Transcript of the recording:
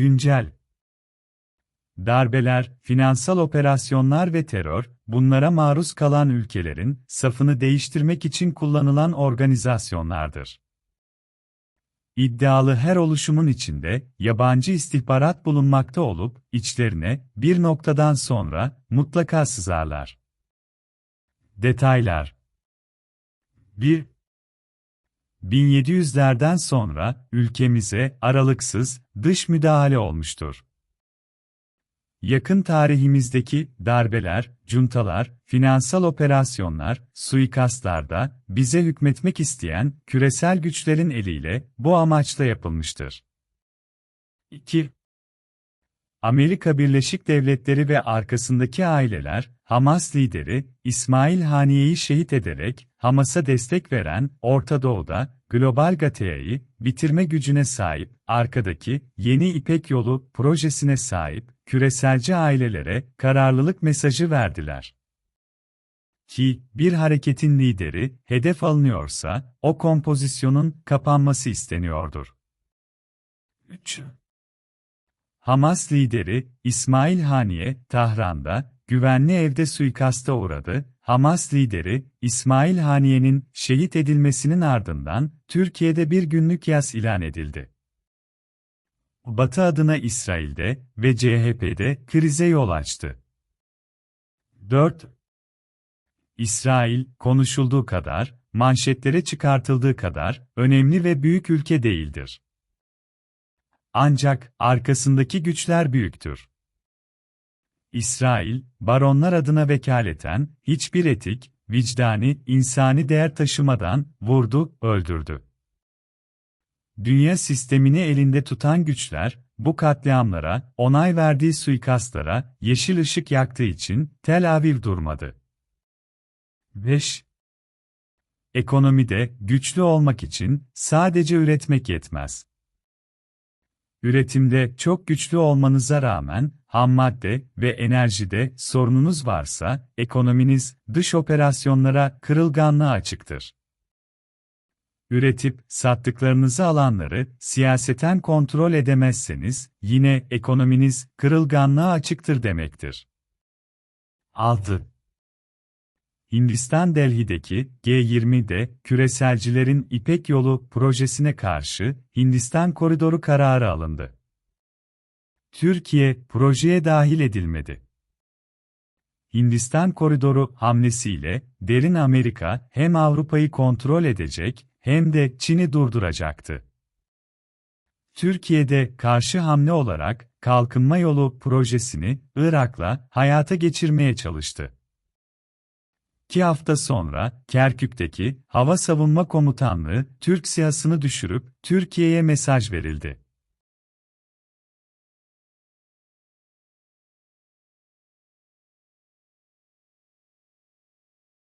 Güncel Darbeler, finansal operasyonlar ve terör, bunlara maruz kalan ülkelerin safını değiştirmek için kullanılan organizasyonlardır. İddialı her oluşumun içinde yabancı istihbarat bulunmakta olup içlerine bir noktadan sonra mutlaka sızarlar. Detaylar 1. 1700'lerden sonra ülkemize aralıksız dış müdahale olmuştur. Yakın tarihimizdeki darbeler, cuntalar, finansal operasyonlar, suikastlarda bize hükmetmek isteyen küresel güçlerin eliyle bu amaçla yapılmıştır. 2. Amerika Birleşik Devletleri ve arkasındaki aileler, Hamas lideri İsmail Haniye'yi şehit ederek Hamas'a destek veren Orta Doğu'da global GATEA'yı bitirme gücüne sahip, arkadaki Yeni İpek Yolu projesine sahip küreselci ailelere kararlılık mesajı verdiler. Ki bir hareketin lideri hedef alınıyorsa o kompozisyonun kapanması isteniyordur. 3. Hamas lideri İsmail Haniye, Tahran'da, güvenli evde suikasta uğradı. Hamas lideri İsmail Haniye'nin şehit edilmesinin ardından Türkiye'de bir günlük yas ilan edildi. Batı adına İsrail'de ve CHP'de krize yol açtı. 4. İsrail, konuşulduğu kadar, manşetlere çıkartıldığı kadar önemli ve büyük ülke değildir. Ancak arkasındaki güçler büyüktür. İsrail, baronlar adına vekaleten hiçbir etik, vicdani, insani değer taşımadan vurdu, öldürdü. Dünya sistemini elinde tutan güçler, bu katliamlara, onay verdiği suikastlara, yeşil ışık yaktığı için Tel Aviv durmadı. 5. Ekonomide güçlü olmak için sadece üretmek yetmez. Üretimde çok güçlü olmanıza rağmen, ham madde ve enerjide sorununuz varsa, ekonominiz dış operasyonlara kırılganlığa açıktır. Üretip sattıklarınızı alanları siyaseten kontrol edemezseniz, yine ekonominiz kırılganlığa açıktır demektir. 6. Hindistan Delhi'deki G20'de küreselcilerin İpek Yolu projesine karşı Hindistan koridoru kararı alındı. Türkiye projeye dahil edilmedi. Hindistan koridoru hamlesiyle derin Amerika hem Avrupa'yı kontrol edecek hem de Çin'i durduracaktı. Türkiye'de karşı hamle olarak Kalkınma Yolu projesini Irak'la hayata geçirmeye çalıştı. İki hafta sonra, Kerkük'teki Hava Savunma Komutanlığı, Türk siyasını düşürüp, Türkiye'ye mesaj verildi.